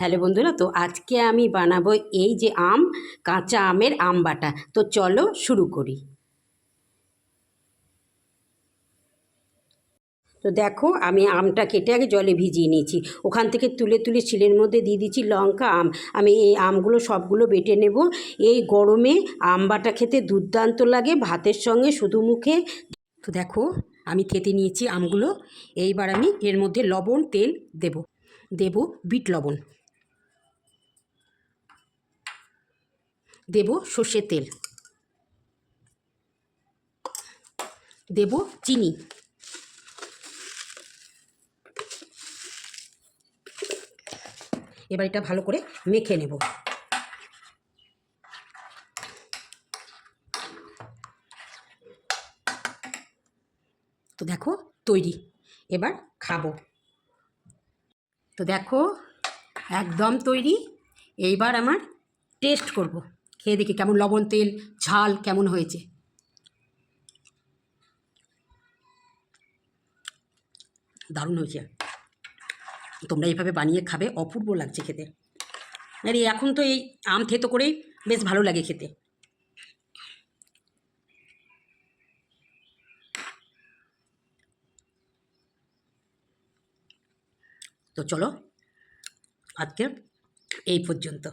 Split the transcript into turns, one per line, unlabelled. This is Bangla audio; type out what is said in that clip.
হ্যালো বন্ধুরা, তো আজকে আমি বানাবো এই যে আম, কাঁচা আমের আম বাটা। তো চলো শুরু করি। তো দেখো, আমি আমটা কেটে আগে জলে ভিজিয়ে নিয়েছি। ওখান থেকে তুলে তুলে শিলের মধ্যে দিয়ে দিচ্ছি লঙ্কা আম। আমি এই আমগুলো সবগুলো বেটে নেব। এই গরমে আম বাটা খেতে দুর্দান্ত লাগে, ভাতের সঙ্গে শুধু মুখে। তো দেখো, আমি থেতে নিয়েছি আমগুলো। এইবার আমি এর মধ্যে লবণ, তেল দেব। দেব বিট লবণ। দেব সর্ষের তেল। দেব চিনি। এবার এটা ভালো করে মেখে নেব। তো দেখো তৈরি, এবার খাব। তো দেখো, একদম তৈরি। এইবার আমার টেস্ট করব। খেয়ে দেখি কেমন লবণ তেল, ঝাল কেমন হয়েছে। দারুণ হয়েছে। তোমরা এইভাবে বানিয়ে খাবে, অপূর্ব লাগছে খেতে। আরে, এখন তো এই আম থেতো করেই বেশ ভালো লাগে খেতে। তো চলো, আজকে এই পর্যন্ত।